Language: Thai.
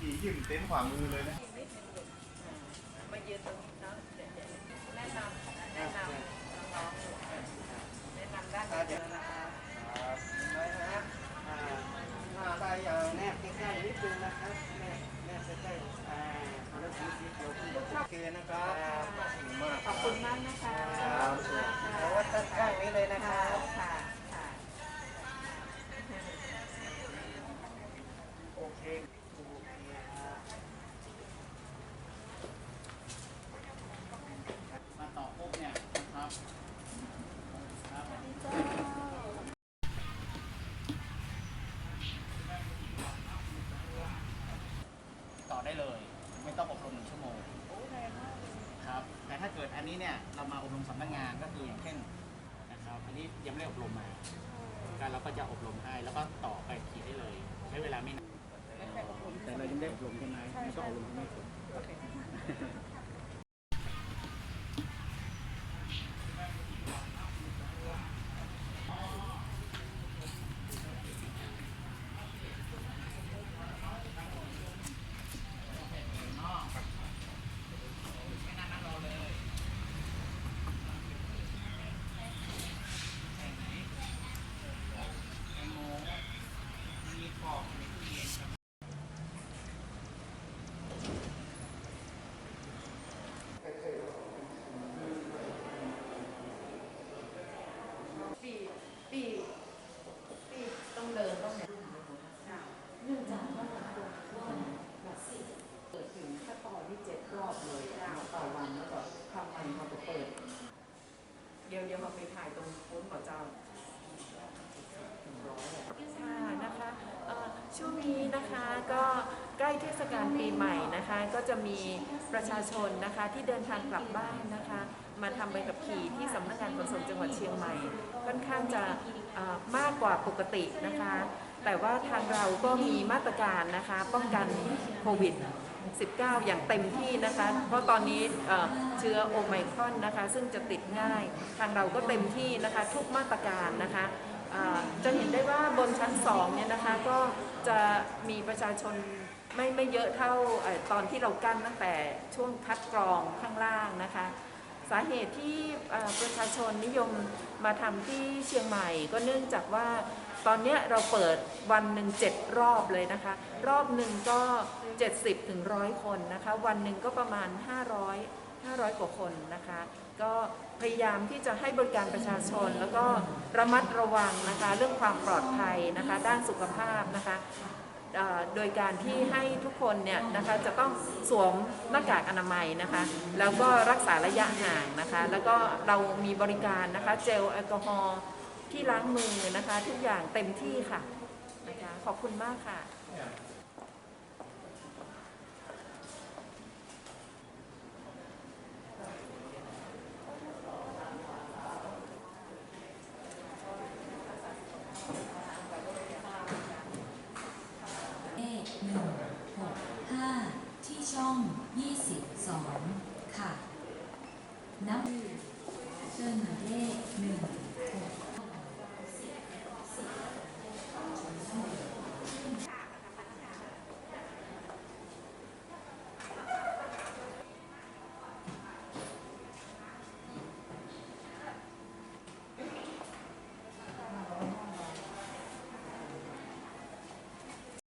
ผียิ้มเต็นท์ขวามือเลยนะ มายืนตรงนี้ ถ้าเกิดอันนี้เนี่ยเรามาอบรมสำนักงานก็คืออย่างเช่นนะครับอันนี้ยังไม่ได้อบรมมาการเราก็จะอบรมให้แล้วก็ต่อไปขี่ได้เลย ใช้เวลาไม่นานแต่เรายังได้อบรมใช่ไหมไม่ต้องอบรมไม่ถึง ปีปีปีต้องเดินต้องเนี่ยเนื่องจากว่าว่าแบบสิเปิดถึงขั้นตอนที่เจ็ดรอบเลยต่อวันแล้วก็ทำวันเขาจะเปิด เดี๋ยวเดี๋ยวมาไปถ่ายตรงโค้นก่อนจ้าค่ะนะคะ ช่วงนี้นะคะก็ใกล้เทศกาลปีใหม่นะคะ ก็จะมีประชาชนนะคะที่เดินทางกลับบ้านนะคะ มาทำใบขับขี่ที่สำนักงานขนส่งจังหวัดเชียงใหม่ ค่อนข้างจะมากกว่าปกตินะคะ แต่ว่าทางเราก็มีมาตรการนะคะป้องกันโควิด 19 อย่างเต็มที่นะคะ เพราะตอนนี้เชื้อโอไมครอนนะคะ ซึ่งจะติดง่าย ทางเราก็เต็มที่นะคะทุกมาตรการนะคะ บนชั้น2เนี่ยนะคะก็จะมีประชาชนไม่ไม่เยอะเท่าอตอนที่เรากั้นตั้งแต่ช่วงคัดกรองข้างล่างนะคะ สาเหตุที่ประชาชนนิยมมาทำที่เชียงใหม่ ก็เนื่องจากว่าตอนนี้เราเปิดวันหนึ่งเจ็ดรอบเลยนะคะ รอบหนึ่งก็ 70ถึงร้อยคนนะคะ วันหนึ่งก็ประมาณ 500 500 กว่าคนนะคะ ก็พยายามที่จะให้บริการประชาชน แล้วก็ระมัดระวังนะคะเรื่องความปลอดภัยนะคะ ด้านสุขภาพนะคะโดยการที่ให้ทุกคนเนี่ยนะคะจะต้องสวมหน้ากากอนามัยนะคะ แล้วก็รักษาระยะห่างนะคะ แล้วก็เรามีบริการนะคะเจลแอลกอฮอล์ที่ล้างมือนะคะ ทุกอย่างเต็มที่ค่ะนะคะขอบคุณมากค่ะ เลขหนึ่งหกห้าที่ช่องยี่สิบส องค่ะนับเชิญ